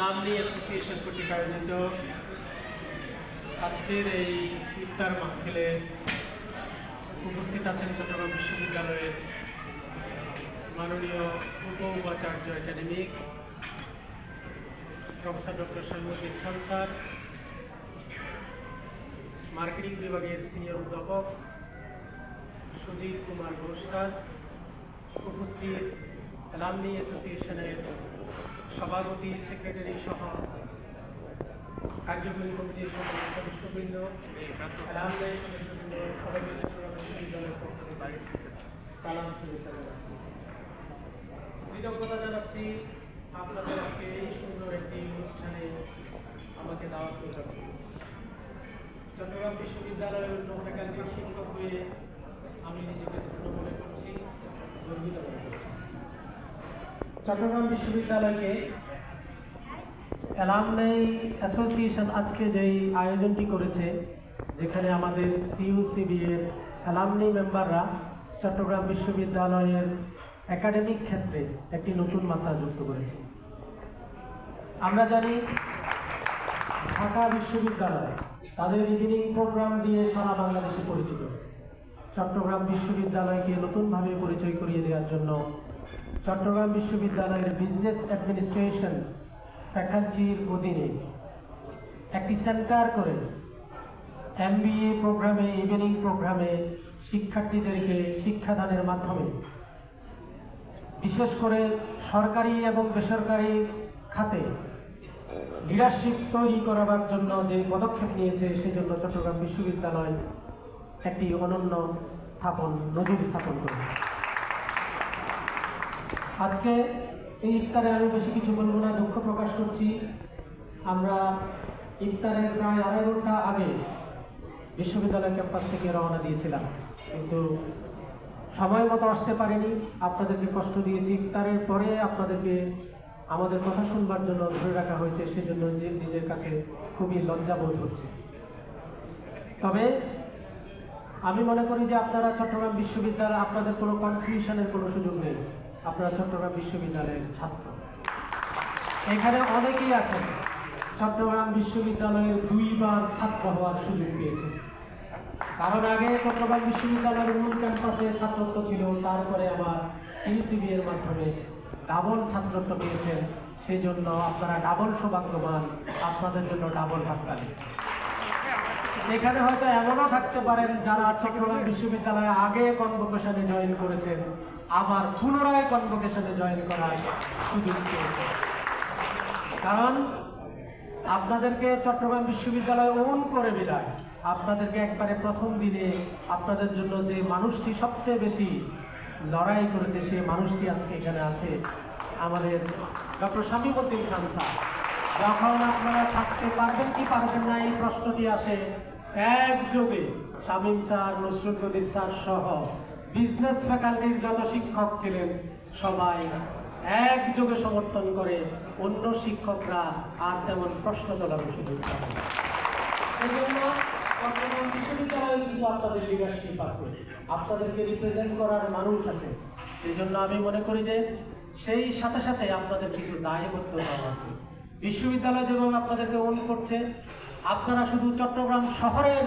লামলি association কর্তৃক আয়োজিত আজকের এই ইফতার মাহফিলে উপস্থিত আছেন চট্টগ্রাম বিশ্ববিদ্যালয়ের মাননীয় উপ উপাচার্য academic professor doctor Shahiduddin Khan sir, marketing বিভাগের সিনিয়র অধ্যাপক সুজিত কুমার ঘোষ স্যার, উপস্থিত অ্যালামনি অ্যাসোসিয়েশনের সভাপতি সেক্রেটারি সহ কার্যকরী কমিটির সদস্যবৃন্দ সদস্যবৃন্দ বিশ্ববিদ্যালয়ের পক্ষ থেকে সালাম শুভেচ্ছা জানাচ্ছি কৃতজ্ঞতা জানাচ্ছি আপনাদের আজকে এই সুন্দর একটি অনুষ্ঠানে আমাকে দাওয়াত জন্য। চট্টগ্রাম বিশ্ববিদ্যালয়ের অন্য ফ্যাকাল্টির শিক্ষক হয়ে আমি নিজেকে ধন্য মনে করছি, গর্বিত মনে করছি। চট্টগ্রাম বিশ্ববিদ্যালয়কে অ্যালামনাই অ্যাসোসিয়েশন আজকে যেই আয়োজনটি করেছে, যেখানে আমাদের সিইউসিবি এর অ্যালামনি মেম্বাররা চট্টগ্রাম বিশ্ববিদ্যালয়ের একাডেমিক ক্ষেত্রে একটি নতুন মাত্রা যুক্ত করেছে। আমরা জানি, ঢাকা বিশ্ববিদ্যালয় তাদের ইভিনিং প্রোগ্রাম দিয়ে সারা বাংলাদেশে পরিচিত। চট্টগ্রাম বিশ্ববিদ্যালয়কে নতুনভাবে পরিচয় করিয়ে দেওয়ার জন্য চট্টগ্রাম বিশ্ববিদ্যালয়ের বিজনেস অ্যাডমিনিস্ট্রেশন ফ্যাকাল্টির অধীনে একটি সেন্টার করে এমবিএ প্রোগ্রামে, ইভিনিং প্রোগ্রামে শিক্ষার্থীদেরকে শিক্ষাদানের মাধ্যমে বিশেষ করে সরকারি এবং বেসরকারি খাতে লিডারশিপ তৈরি করাবার জন্য যে পদক্ষেপ নিয়েছে, সেজন্য চট্টগ্রাম বিশ্ববিদ্যালয় একটি অনন্য স্থাপন, নজির স্থাপন করেছে। আজকে এই ইফতারে আমি বেশি কিছু বলব না, দুঃখ প্রকাশ করছি। আমরা ইফতারের প্রায় আড়াই ঘণ্টা আগে বিশ্ববিদ্যালয় ক্যাম্পাস থেকে রওনা দিয়েছিলাম। কিন্তু সময় মতো আসতে পারিনি। আপনাদেরকে কষ্ট দিয়েছি। ইফতারের পরে আপনাদেরকে আমাদের কথা শুনবার জন্য ধরে রাখা হয়েছে। সেজন্য নিজে- নিজের কাছে খুবই লজ্জাবোধ হচ্ছে। তবে আমি মনে করি যে আপনারা চট্টগ্রাম বিশ্ববিদ্যালয় আপনাদের কোনো কনফিউশনের কোনো সুযোগ নেই। আপনারা চট্টগ্রাম বিশ্ববিদ্যালয়ের ছাত্র। এখানে অনেকেই আছেন। চট্টগ্রাম বিশ্ববিদ্যালয়ের দুইবার ছাত্র হওয়ার সুযোগ পেয়েছে। কারণ আগে চট্টগ্রাম বিশ্ববিদ্যালয়ের মূল ক্যাম্পাসে ছাত্রত্ব ছিল, তারপরে আমার ইউসিবি এর মাধ্যমে ডাবল ছাত্রত্ব পেয়েছেন। সেই জন্য আপনারা ডাবল সৌভাগ্যবান, আপনাদের জন্য ডাবল হাততালি এখানে হয়তো এমনও থাকতে পারেন যারা চট্টগ্রাম বিশ্ববিদ্যালয়ে আগে কনভোকেশনে জয়েন করেছেন, আবার পুনরায় কনভোকেশনে জয়েন করার সুযোগ পেয়েছেন। কারণ আপনাদেরকে চট্টগ্রাম বিশ্ববিদ্যালয় ওন করে বিদায়। আপনাদেরকে একবারে প্রথম দিনে আপনাদের জন্য যে মানুষটি সবচেয়ে বেশি লড়াই করেছে সেই মানুষটি আজকে এখানে আছে আমাদের ডক্টর শামীমুদ্দিন খান স্যার। যখন আপনারা থাকতে পারবেন কি পারবেন না, এই প্রশ্নটি আসে একযোগে। শামীম স্যার, নসরুল কদির স্যার সহ বিজনেস ফ্যাকাল্টির যত শিক্ষক ছিলেন, সবাই একযোগে সমর্থন করে অন্য শিক্ষকরা আর তেমন প্রশ্ন তোলার সুযোগ সেই জন্য আমি মনে করি যে সেই সাথে সাথে আপনাদের কিছু দায়বদ্ধতাও আছে। বিশ্ববিদ্যালয় যেভাবে আপনাদেরকে ওন করছে, আপনারা শুধু চট্টগ্রাম শহরের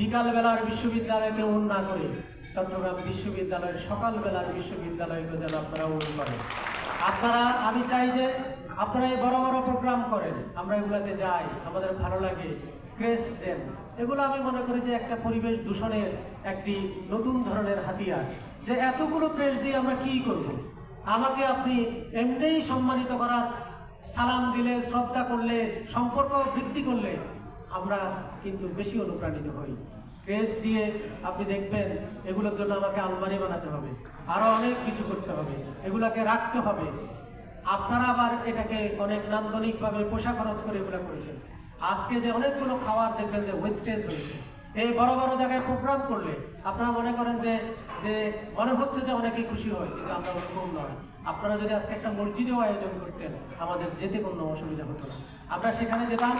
বিকালবেলার বিশ্ববিদ্যালয়কে ওন না করে চট্টগ্রাম বিশ্ববিদ্যালয়ের সকালবেলার বিশ্ববিদ্যালয়কে যেন আপনারা ওন করেন। আপনারা, আমি চাই যে আপনারা এই বড় বড় প্রোগ্রাম করেন, আমরা এগুলাতে যাই, আমাদের ভালো লাগে ক্রেস দেন। এগুলো আমি মনে করি যে একটা পরিবেশ দূষণের একটি নতুন ধরনের হাতিয়ার, যে এতগুলো প্রেস দিয়ে আমরা কি করব? আমাকে আপনি এমনিই সম্মানিত করার সালাম দিলে, শ্রদ্ধা করলে, সম্পর্ক বৃদ্ধি করলে আমরা কিন্তু বেশি অনুপ্রাণিত হই। ক্রেস দিয়ে আপনি দেখবেন এগুলোর জন্য আমাকে আলমারি বানাতে হবে, আরও অনেক কিছু করতে হবে, এগুলাকে রাখতে হবে। আপনারা আবার এটাকে অনেক নান্দনিকভাবে পয়সা খরচ করে এগুলো করেছেন। আজকে যে অনেকগুলো খাবার দেখবেন যে ওয়েস্টেজ হয়েছে। এই বড় বড় জায়গায় প্রোগ্রাম করলে আপনারা মনে করেন যে যে মনে হচ্ছে যে অনেকেই খুশি হয়, কিন্তু আমরা ওরকম নয়। আপনারা যদি আজকে একটা মসজিদেও আয়োজন করতেন আমাদের যেতে কোনো অসুবিধা হতো না। আমরা সেখানে যেতাম।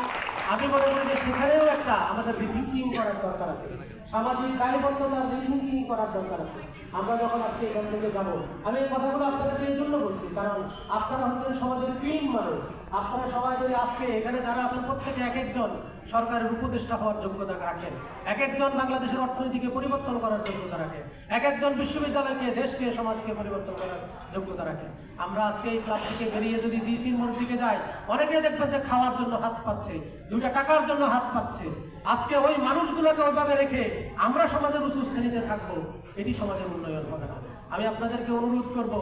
আমি মনে করি যে সেখানেও একটা আমাদের রিথিঙ্কিং করার দরকার আছে। সামাজিক দায়বদ্ধতার রিথিঙ্কিং করার দরকার আছে। আমরা যখন আজকে এখান থেকে যাব, আমি এই কথাগুলো আপনাদেরকে এই জন্য বলছি, কারণ আপনারা হচ্ছেন সমাজের ক্লিন মানুষ। আপনারা সবাই যদি আজকে এখানে যারা আছেন, প্রত্যেকে এক একজন সরকারের উপদেষ্টা হওয়ার যোগ্যতা রাখেন। এক একজন বাংলাদেশের অর্থনীতিকে পরিবর্তন করার যোগ্যতা রাখেন। এক একজন বিশ্ববিদ্যালয়কে, দেশকে, সমাজকে পরিবর্তন করার যোগ্যতা রাখেন। আমরা আজকে এই ক্লাব থেকে বেরিয়ে যদি জিসির দিকে যাই অনেকে দেখবেন যে খাওয়ার জন্য হাত পাচ্ছে, দুইটা টাকার জন্য হাত পাচ্ছে। আজকে ওই মানুষগুলোকে ওইভাবে রেখে আমরা সমাজের উঁচু শ্রেণীতে থাকব, এটি সমাজের উন্নয়ন হবে না। আমি আপনাদেরকে অনুরোধ করব,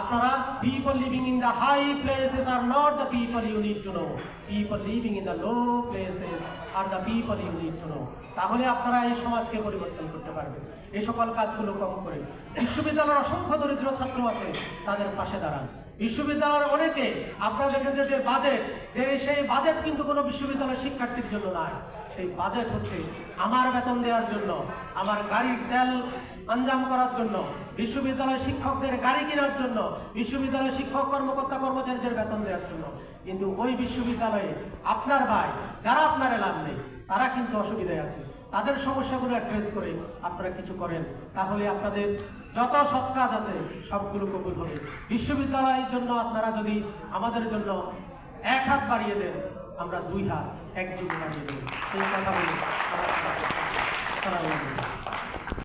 আপনারা people living in the high places are not the people you need to know people living in the low places are the people you need to know তাহলে আপনারা এই সমাজকে পরিবর্তন করতে পারবেন। এই সকল কাজগুলো কম করে। বিশ্ববিদ্যালয়ের অসংখ্য দরিদ্র ছাত্র আছে, তাদের পাশে দাঁড়ান। বিশ্ববিদ্যালয়ের অনেকে আপনারা দেখেছেন যে বাজেট, যে সেই বাজেট কিন্তু কোনো বিশ্ববিদ্যালয়ের শিক্ষার্থীর জন্য নয়। সেই বাজেট হচ্ছে আমার বেতন দেওয়ার জন্য, আমার গাড়ির তেল আঞ্জাম করার জন্য, বিশ্ববিদ্যালয়ের শিক্ষকদের গাড়ি কেনার জন্য, বিশ্ববিদ্যালয়ের শিক্ষক কর্মকর্তা কর্মচারীদের বেতন দেওয়ার জন্য। কিন্তু ওই বিশ্ববিদ্যালয়ে আপনার ভাই, যারা আপনার এলাম নেই, তারা কিন্তু অসুবিধায় আছে। তাদের সমস্যাগুলো অ্যাড্রেস করে আপনারা কিছু করেন। তাহলে আপনাদের যত সৎ কাজ আছে, সবগুলো কবুল হবে। বিশ্ববিদ্যালয়ের জন্য আপনারা যদি আমাদের জন্য এক হাত বাড়িয়ে দেন, আমরা দুই হাত একযোগে বাড়িয়ে দেব। এই কথা বলে